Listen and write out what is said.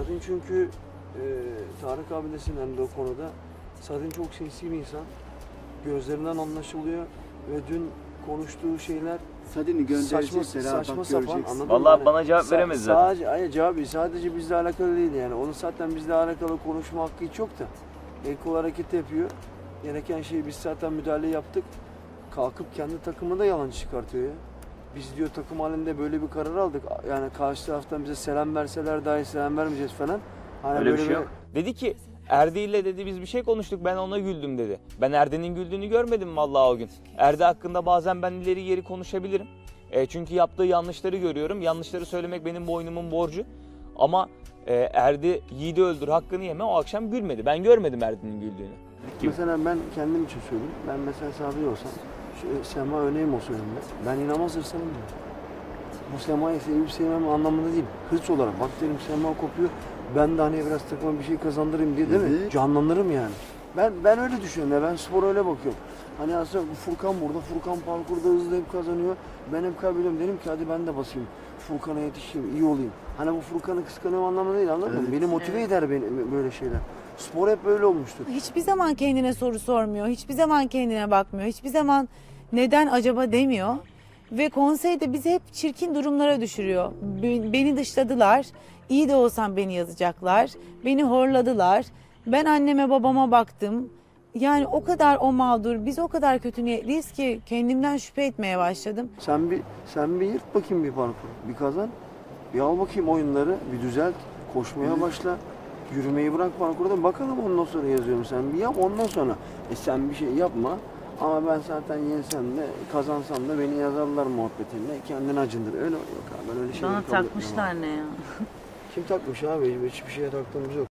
Sadin çünkü e, Tarık abi de sinirlendi o konuda. Sadin çok sinsi bir insan. Gözlerinden anlaşılıyor ve dün konuştuğu şeyler Sadini saçma, gönderecekler ha saçma bak sapan göreceksin. anladın Vallahi mı? bana cevap veremedi zaten. Sadece, hayır cevap değil. sadece bizle alakalı değil yani. Onun zaten bizle alakalı konuşma hakkı hiç yok da. El kol hareket yapıyor. Gereken şeyi biz zaten müdahale yaptık. Kalkıp kendi takımını da yalancı çıkartıyor ya. Biz diyor takım halinde böyle bir karar aldık. Yani karşı taraftan bize selam verseler dahi selam vermeyeceğiz falan. Hani Öyle bir şey yok. Dedi ki Erdi ile dedi biz bir şey konuştuk ben ona güldüm dedi. Ben Erdi'nin güldüğünü görmedim vallahi o gün. Erdi hakkında bazen ben ileri geri konuşabilirim. E, çünkü yaptığı yanlışları görüyorum. Yanlışları söylemek benim boynumun borcu. Ama e, Erdi yiğidi öldür hakkını yeme o akşam gülmedi. Ben görmedim Erdi'nin güldüğünü. Mesela ben kendim için söyleyeyim. Ben mesela sahibi olsam, Sema örneğim olsa önümde. Ben inanılmaz hırslanım ya. Bu Sema'yı sevip sevmem anlamında değil. Hırs olarak. Bak derim Sema kopuyor. Ben de hani biraz takıma bir şey kazandırayım diye değil mi? Evet. Canlandırırım yani. Ben ben öyle düşünüyorum ya. Ben spora öyle bakıyorum. Hani aslında Furkan burada. Furkan parkurda hızlı hep kazanıyor. Ben hep kaybediyorum. Dedim ki hadi ben de basayım. Furkan'a yetişeyim, iyi olayım. Hani bu Furkan'ı kıskanıyorum anlamında değil anladın mı? Beni motive eder beni böyle şeyler. Spor hep böyle olmuştur. Hiçbir zaman kendine soru sormuyor. Hiçbir zaman kendine bakmıyor. Hiçbir zaman neden acaba demiyor. Ve konseyde bizi hep çirkin durumlara düşürüyor. Be- Beni dışladılar. İyi de olsam beni yazacaklar. Beni horladılar. Ben anneme babama baktım. Yani o kadar o mağdur, biz o kadar kötü niyetliyiz ki kendimden şüphe etmeye başladım. Sen bir sen bir yırt bakayım bir parkur. Bir kazan. Bir al bakayım oyunları. Bir düzelt. Koşmaya başla. Yürümeyi bırak parkurda. Bakalım ondan sonra yazıyorum. Sen bir yap ondan sonra. E sen bir şey yapma. Ama ben zaten yensem de kazansam da beni yazarlar muhabbetinde. Kendini acındır. Öyle yok abi. Ben öyle şeyleri Bana kabul etmem abi. takmışlar ne ya? Kim takmış abi? Hiçbir şeye taktığımız yok.